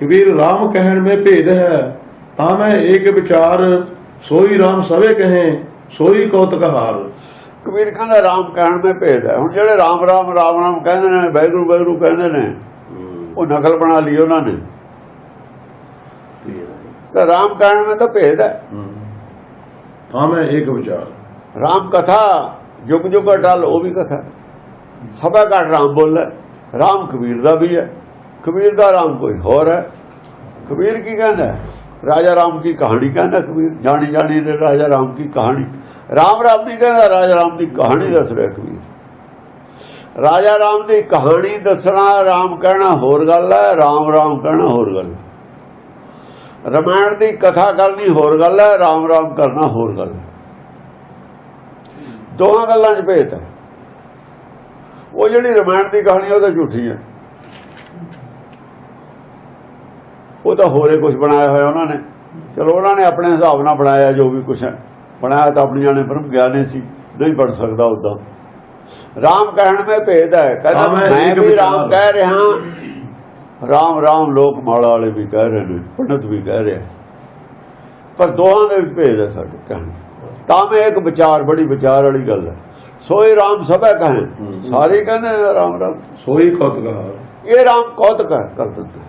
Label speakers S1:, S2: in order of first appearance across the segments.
S1: ਕਬੀਰ ਰਾਮ ਕਹਿਣ ਮੇ ਭੇਦ ਹੈ ਤਾਂ ਮੈਂ ਏਕ ਵਿਚਾਰ ਸੋਈ ਰਾਮ ਸਵੇ ਕਹੇ ਸੋਈ ਕੌਤਕਹਾਰ।
S2: ਕਬੀਰ ਕਹਿੰਦਾ RAM ਕਹਿਣ ਮੇ ਭੇਦ ਹੈ। ਹੁਣ ਜਿਹੜੇ RAM RAM RAM RAM ਕਹਿੰਦੇ ਨੇ ਵੈਗਰੂ ਵੈਗਰੂ ਕਹਿੰਦੇ ਨੇ ਉਹ ਨਕਲ ਬਣਾ ਲਈ ਉਹਨਾਂ ਨੇ। ਤਾਂ RAM ਕਹਿਣ ਮੇ ਤਾਂ ਭੇਦ ਹੈ।
S1: ਤਾਂ ਮੈਂ ਏਕ ਵਿਚਾਰ।
S2: ਰਾਮ ਕਥਾ ਜੁਗ ਜੁਗ ਅਟਲ ਉਹ ਵੀ ਕਥਾ। ਸਭਾ ਘਟ ਰਾਮ ਬੋਲਦਾ ਰਾਮ ਕਬੀਰ ਦਾ ਵੀ ਹੈ। ਕਬੀਰ ਦਾ ਰਾਮ ਕੋਈ ਹੋਰ ਹੈ? ਕਬੀਰ ਕੀ ਕਹਿੰਦਾ ਰਾਜਾ ਰਾਮ ਕੀ ਕਹਾਣੀ ਕਹਿੰਦਾ ਕਬੀਰ? ਜਾਣੀ ਜਾਣੀ ਨੇ ਰਾਜਾ ਰਾਮ ਕੀ ਕਹਾਣੀ? ਰਾਮ ਰਾਮ ਨਹੀਂ ਕਹਿੰਦਾ, ਰਾਜਾ ਰਾਮ ਦੀ ਕਹਾਣੀ ਦੱਸ ਰਿਹਾ ਕਬੀਰ। ਰਾਜਾ ਰਾਮ ਦੀ ਕਹਾਣੀ ਦੱਸਣਾ, ਰਾਮ ਕਹਿਣਾ ਹੋਰ ਗੱਲ ਹੈ, ਰਾਮ ਰਾਮ ਕਹਿਣਾ ਹੋਰ ਗੱਲ ਹੈ। ਰਮਾਇਣ ਦੀ ਕਥਾ ਕਰਨੀ ਹੋਰ ਗੱਲ ਹੈ, ਰਾਮ ਰਾਮ ਕਰਨਾ ਹੋਰ ਗੱਲ ਹੈ। ਦੋਹਾਂ ਗੱਲਾਂ 'ਚ ਭੇਤ ਹੈ। ਉਹ ਜਿਹੜੀ ਰਮਾਇਣ ਦੀ ਕਹਾਣੀ ਉਹ ਤਾਂ ਝੂਠੀ ਹੈ। ਉਹ ਤਾਂ ਹੋਰੇ ਕੁਝ ਬਣਾਇਆ ਹੋਇਆ ਉਹਨਾਂ ਨੇ। ਚਲੋ ਉਹਨਾਂ ਨੇ ਆਪਣੇ ਹਿਸਾਬ ਨਾਲ ਬਣਾਇਆ ਜੋ ਵੀ ਕੁਝ ਹੈ। ਬਣਾਇਆ ਤਾਂ ਆਪਣੀਆਂ ਨੇ ਬ੍ਰਹਮ ਗਿਆਨੀ ਸੀ ਨਹੀਂ ਬਣ ਸਕਦਾ ਉਦਾਂ ਰਾਮ ਕਹਿਣ में ਭੇਦ ਹੈ ਕਹਿੰਦਾ
S1: ਮੈਂ
S2: ਮੈਂ ਵੀ ਰਾਮ ਕਹਿ ਰਿਹਾ ਰਾਮ ਰਾਮ ਲੋਕ ਮਾਲਾ ਵਾਲੇ ਵੀ ਕਹਿ ਰਹੇ ਨੇ ਪੰਡਤ ਵੀ ਕਹਿ ਰਿਹਾ। ਪਰ ਦੋਹਾਂ ਦੇ ਵਿੱਚ ਭੇਦ ਹੈ ਸਾਡੇ ਕਹਿਣ ਤਾਂ ਮੈਂ ਇੱਕ ਵਿਚਾਰ ਬੜੀ ਵਿਚਾਰ ਵਾਲੀ ਗੱਲ ਹੈ। ਸੋਈ ਰਾਮ ਸਭੈ ਕਹੇ। ਸਾਰੇ ਕਹਿੰਦੇ ਰਾਮ ਰਾਮ।
S1: ਸੋਈ ਕੌਤਕ ਹਾਰ
S2: ਇਹ ਰਾਮ ਕੌਤਕ ਕਰ ਕਰ ਦਿੰਦਾ।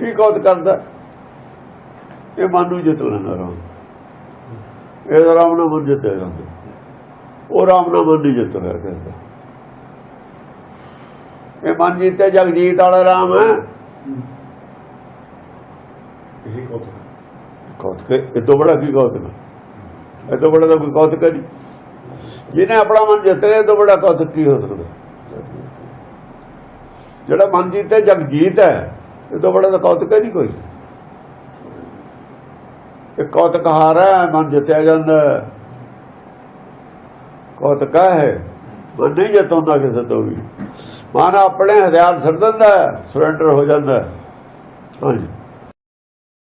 S2: ਕੀ ਕੌਤ ਕਰਦਾ? ਇਹ ਮਨ ਨੂੰ ਜਿੱਤ ਲੈਂਦਾ ਰਾਮ। ਇਹ ਤਾਂ ਰਾਮ ਨਾਲ ਮਨ ਜਿੱਤਿਆ ਜਾਂਦਾ। ਉਹ ਰਾਮ ਨਾਲ ਮਨ ਨਹੀਂ ਜਿੱਤ ਹੋਇਆ ਕਹਿੰਦਾ। ਇਹ ਮਨ ਜੀਤੇ ਜਗ ਜੀਤ ਵਾਲਾ ਰਾਮ ਹੈ?
S1: ਇਹੀ ਕੌਤਕ
S2: ਇਹ ਤੋਂ ਬੜਾ ਕੀ ਕੌਤਕ ਇਹ ਤੋਂ ਬੜਾ ਤਾਂ ਕੋਈ ਕੌਤਕ ਨਹੀਂ। ਜਿਹਨੇ ਆਪਣਾ ਮਨ ਜਿੱਤ ਲਿਆ ਇਹ ਤੋਂ ਬੜਾ ਕੌਤਕ ਕੀ ਹੋ ਸਕਦਾ? ਜਿਹੜਾ ਮਨ ਜੀਤੇ ਜਗ ਜੀਤ ਹੈ। ਇਹ ਤੋਂ ਬੜਾ ਤਾਂ ਕੌਤਕ ਹੀ ਨਹੀਂ ਕੋਈ। ਇਹ ਕੌਤਕ ਹਾਰਾ ਹੈ, ਮਨ ਜਿੱਤਿਆ ਜਾਂਦਾ ਕੌਤਕ ਹੈ ਮਨ ਨਹੀਂ ਜਿੱਤਉਂਦਾ ਕਿਸੇ ਤੋਂ ਵੀ। ਮਨ ਆਪਣੇ ਹਥਿਆਰ ਛੱਡ ਦਿੰਦਾ ਸਰੈਂਡਰ ਹੋ ਜਾਂਦਾ ਹਾਂਜੀ।